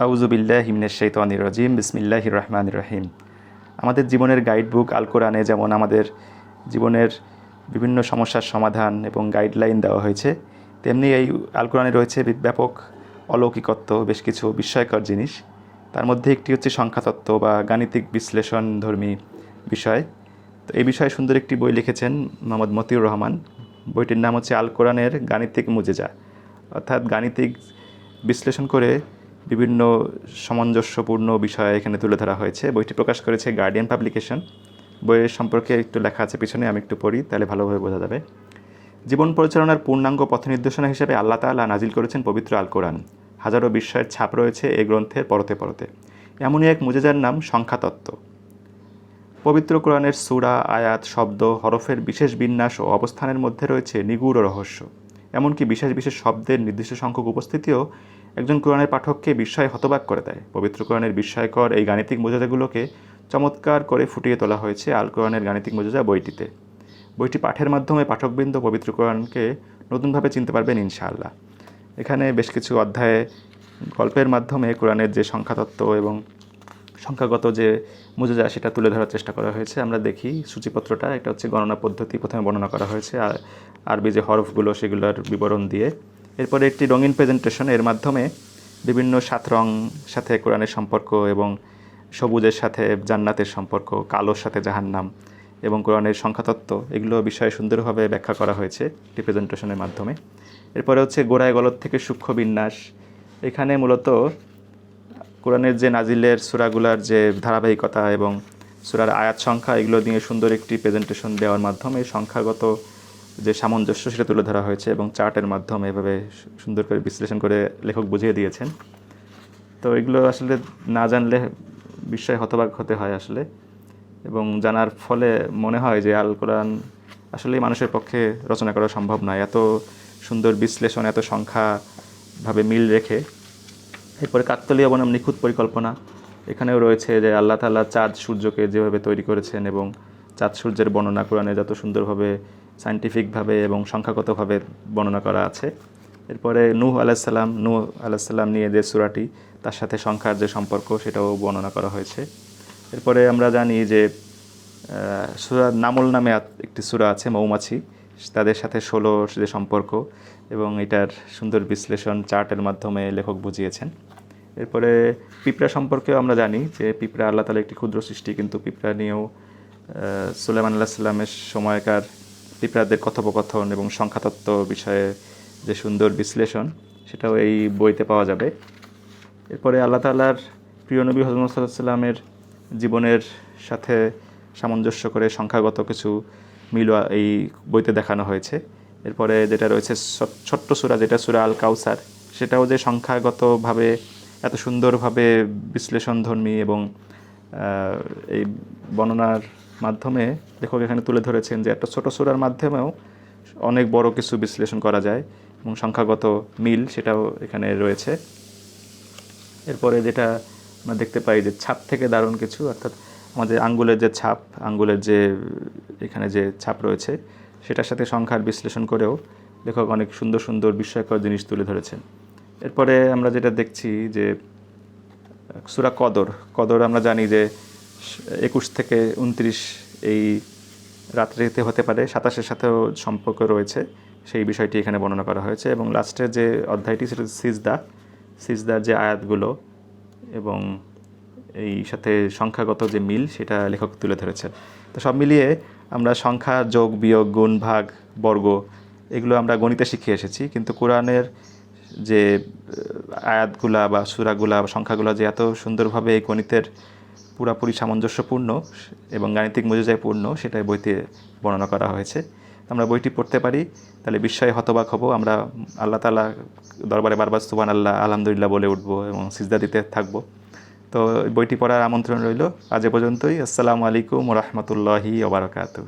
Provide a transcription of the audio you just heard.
আউজুবিল্লাহ হিমনের বিসমিল্লাহ রহমান রহিম। আমাদের জীবনের গাইড বুক আল কোরআনে যেমন আমাদের জীবনের বিভিন্ন সমস্যার সমাধান এবং গাইডলাইন দেওয়া হয়েছে, তেমনি এই আল কোরআনে রয়েছে ব্যাপক অলৌকিকত্ব, বেশ কিছু বিস্ময়কর জিনিস। তার মধ্যে একটি হচ্ছে সংখ্যাতত্ত্ব বা গাণিতিক বিশ্লেষণ ধর্মী বিষয়। তো এই বিষয়ে সুন্দর একটি বই লিখেছেন মোহাম্মদ মতিউর রহমান। বইটির নাম হচ্ছে আল কোরআনের গাণিতিক মুজেজা। অর্থাৎ গাণিতিক বিশ্লেষণ করে বিভিন্ন সামঞ্জস্যপূর্ণ বিষয় এখানে তুলে ধরা হয়েছে। বইটি প্রকাশ করেছে গার্ডিয়ান পাবলিকেশন বইয়ের সম্পর্কে একটু লেখা আছে পিছনে, আমি একটু পড়ি, তাহলে ভালোভাবে বোঝা যাবে। জীবন পরিচালনার পূর্ণাঙ্গ পথ নির্দেশনা হিসেবে আল্লাহ তাআলা নাজিল করেছেন পবিত্র আল কোরআন হাজারো বিস্ময়ের ছাপ রয়েছে এই গ্রন্থের পরতে পরতে। এমনই এক মুজেজার নাম, সংখ্যাতত্ত্ব। পবিত্র কোরআনের সূরা, আয়াত, শব্দ, হরফের বিশেষ বিন্যাস ও অবস্থানের মধ্যে রয়েছে নিগুড় রহস্য। এমনকি বিশেষ বিশেষ শব্দের নির্দিষ্ট সংখ্যক উপস্থিতিও একজন কোরআনের পাঠককে বিস্ময়ে হতবাক করে দেয়। পবিত্র কোরআনের বিস্ময়কর এই গাণিতিক মোজাজাগুলোকে চমৎকার করে ফুটিয়ে তোলা হয়েছে আল কোরআনের গাণিতিক মোজাজা বইটিতে। বইটি পাঠের মাধ্যমে পাঠকবৃন্দ পবিত্র কোরআনকে নতুনভাবে চিনতে পারবেন ইনশাআল্লাহ। এখানে বেশ কিছু অধ্যায়ে গল্পের মাধ্যমে কোরআনের যে সংখ্যাতত্ত্ব এবং সংখ্যাগত যে মুজেজা সেটা তুলে ধরার চেষ্টা করা হয়েছে। আমরা দেখি সূচিপত্রটা, এটা হচ্ছে গণনা পদ্ধতি প্রথমে বর্ণনা করা হয়েছে। আর আরবি যে হরফগুলো, সেগুলোর বিবরণ দিয়ে এরপরে একটি রঙিন প্রেজেন্টেশন এর মাধ্যমে বিভিন্ন সাত রং সাথে কোরআনের সম্পর্ক এবং সবুজের সাথে জান্নাতের সম্পর্ক, কালোর সাথে জাহান্নাম এবং কোরআনের সংখ্যাতত্ত্ব, এগুলো বিষয়ে সুন্দরভাবে ব্যাখ্যা করা হয়েছে একটি প্রেজেন্টেশনের মাধ্যমে। এরপরে হচ্ছে গোড়ায় গলদ থেকে সূক্ষ্ম বিন্যাস। এখানে মূলত কোরআনের যে নাজিলের সুরাগুলার যে ধারাবাহিকতা এবং সুরার আয়াত সংখ্যা, এগুলো নিয়ে সুন্দর একটি প্রেজেন্টেশন দেওয়ার মাধ্যমে সংখ্যাগত যে সামঞ্জস্য সেটা তুলে ধরা হয়েছে এবং চার্টের মাধ্যমে এভাবে সুন্দর করে বিশ্লেষণ করে লেখক বুঝিয়ে দিয়েছেন। তো এগুলো আসলে না জানলে বিস্ময় হতবাক হতে হয় আসলে। এবং জানার ফলে মনে হয় যে আল কোরআন আসলে মানুষের পক্ষে রচনা করা সম্ভব নয়। এত সুন্দর বিশ্লেষণ, এত সংখ্যাভাবে মিল রেখে। এরপরে কাকতলীয় বনাম নিখুঁত পরিকল্পনা। এখানেও রয়েছে যে আল্লাহ তাআলা চাঁদ সূর্যকে যেভাবে তৈরি করেছেন এবং চাঁদ সূর্যের বর্ণনা কোরআনে যত সুন্দরভাবে সায়েন্টিফিকভাবে এবং সংখ্যাগতভাবে বর্ণনা করা আছে। এরপরে নূহ আলাইসাল্লাম নূহ আলাইসাল্লাম নিয়ে যে সূরাটি, তার সাথে সংখ্যার যে সম্পর্ক, সেটাও বর্ণনা করা হয়েছে। এরপরে আমরা জানি যে সূরা নামল নামে একটি সূরা আছে, মৌমাছি। তাদের সাথে ষোলো যে সম্পর্ক এবং এটার সুন্দর বিশ্লেষণ চার্টের মাধ্যমে লেখক বুঝিয়েছেন। এরপরে পিঁপড়া সম্পর্কেও আমরা জানি যে, পিঁপড়া আল্লাহ তালা একটি ক্ষুদ্র সৃষ্টি, কিন্তু পিঁপড়া নিয়েও সুলেমান আল্লাহ সাল্লামের সময়কার পিঁপড়াদের কথোপকথন এবং সংখ্যাতত্ত্ব বিষয়ে যে সুন্দর বিশ্লেষণ, সেটাও এই বইতে পাওয়া যাবে। এরপরে আল্লাহ তালার প্রিয় নবী হজরত জীবনের সাথে সামঞ্জস্য করে সংখ্যাগত কিছু মিল এই বইতে দেখানো হয়েছে। এরপরে যেটা রয়েছে ছোট্ট সুরা, যেটা সুরা আল কাউসার সেটাও যে সংখ্যাগতভাবে এত সুন্দরভাবে বিশ্লেষণধর্মী এবং এই বর্ণনার মাধ্যমে লেখক এখানে তুলে ধরেছেন যে একটা ছোট সুরার মাধ্যমেও অনেক বড় কিছু বিশ্লেষণ করা যায় এবং সংখ্যাগত মিল সেটাও এখানে রয়েছে। এরপরে যেটা আমরা দেখতে পাই যে ছাপ থেকে দারুণ কিছু, অর্থাৎ আমাদের আঙ্গুলের যে ছাপ, আঙ্গুলের যে, এখানে যে ছাপ রয়েছে, সেটার সাথে সংখ্যার বিশ্লেষণ করেও লেখক অনেক সুন্দর সুন্দর বিস্ময়কর জিনিস তুলে ধরেছেন। এরপরে আমরা যেটা দেখছি যে সুরা কদর কদর আমরা জানি যে একুশ থেকে উনত্রিশ এই রাত্রিতে হতে পারে, সাতাশের সাথেও সম্পর্ক রয়েছে। সেই বিষয়টি এখানে বর্ণনা করা হয়েছে এবং লাস্টের যে অধ্যায়টি সেটা সিজদা। সিজদার যে আয়াতগুলো এবং এই সাথে সংখ্যাগত যে মিল, সেটা লেখক তুলে ধরেছেন তো সব মিলিয়ে আমরা সংখ্যা, যোগ, বিয়োগ, গুণ, ভাগ, বর্গ এগুলো আমরা গণিতে শিখে এসেছি। কিন্তু কোরআনের যে আয়াতগুলা বা সুরাগুলা বা সংখ্যাগুলা যে এত সুন্দরভাবে এই গণিতের পুরাপুরি সামঞ্জস্যপূর্ণ এবং গাণিতিক মজুজায় পূর্ণ সেটাই বইতে বর্ণনা করা হয়েছে। আমরা বইটি পড়তে পারি, তাহলে বিস্ময়ে হতবাক হব। আমরা আল্লাহ তালা দরবারে বারবার সুবান আল্লাহ আলহামদুলিল্লাহ বলে উঠবো এবং সিজদা দিতে থাকব। তো বইটি পড়ার আমন্ত্রণ রইল আজ পর্যন্তই। আসসালামু আলাইকুম রহমতুল্লাহি ওবরাকাতু